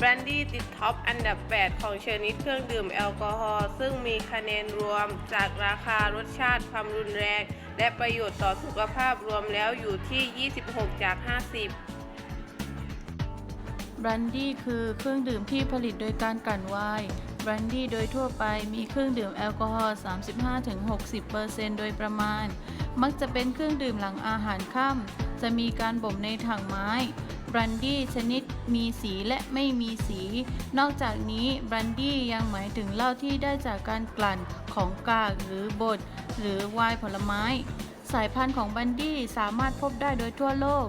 บรันดี้ติดท็อปอันดับ 8 ของชนิดเครื่องดื่มแอลกอฮอล์ซึ่งมีคะแนนรวมจากราคารสชาติความรุนแรง และประโยชน์ต่อสุขภาพรวมแล้วอยู่ที่ 26 จาก 50 บรันดี้คือเครื่องดื่มที่ผลิตโดยการกลั่นไวน์บรันดี้โดยทั่วไปมีเครื่องดื่มแอลกอฮอล์ 35-60%โดยประมาณ มักจะเป็นเครื่องดื่มหลังอาหารค่ำจะมีการบ่มในถังไม้ บรันดี้ชนิดมีสีและไม่มีสี นอกจากนี้บรันดี้ยังหมายถึงเหล้าที่ได้จากการกลั่นของกากหรือบดหรือไวน์ผลไม้ สายพันธุ์ของบรันดี้สามารถพบได้โดยทั่วโลก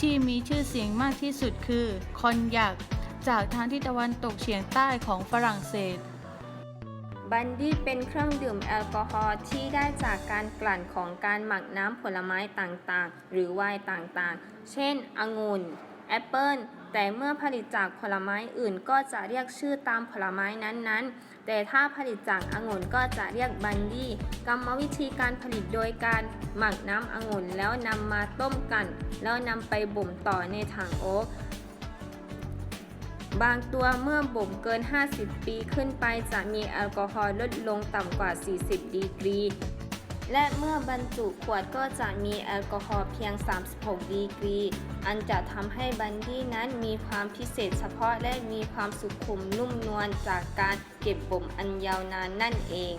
ที่มีชื่อเสียงมากที่สุดคือคอนยักจากทางทิศตะวันตกเฉียงใต้ของฝรั่งเศสบันดี้เป็นเครื่องดื่มแอลกอฮอล์ที่ได้จากการกลั่นของการหมักน้ำผลไม้ต่างๆ หรือไวน์ต่างๆ เช่น องุ่น แอปเปิลแต่เมื่อผลิตจากผลไม้อื่นก็จะเรียกชื่อตามผลไม้นั้นๆ แต่ถ้าผลิตจากองุ่นก็จะเรียกบันดี้กรรมวิธีการผลิตโดยการหมักน้ำองุ่นแล้วนำมาต้มกัน แล้วนำไปบ่มต่อในถังโอ๊กบางตัวเมื่อบ่มเกิน 50 ปีขึ้นไปจะมีแอลกอฮอล์ลดลงต่ำกว่า 40 ดีกรี และเมื่อบรรจุขวดก็จะมีแอลกอฮอล์เพียง 36 ดีกรี อันจะทำให้บันดี้นั้นมีความพิเศษเฉพาะและมีความสุขุมนุ่มนวลจากการเก็บบ่มอันยาวนานนั่นเอง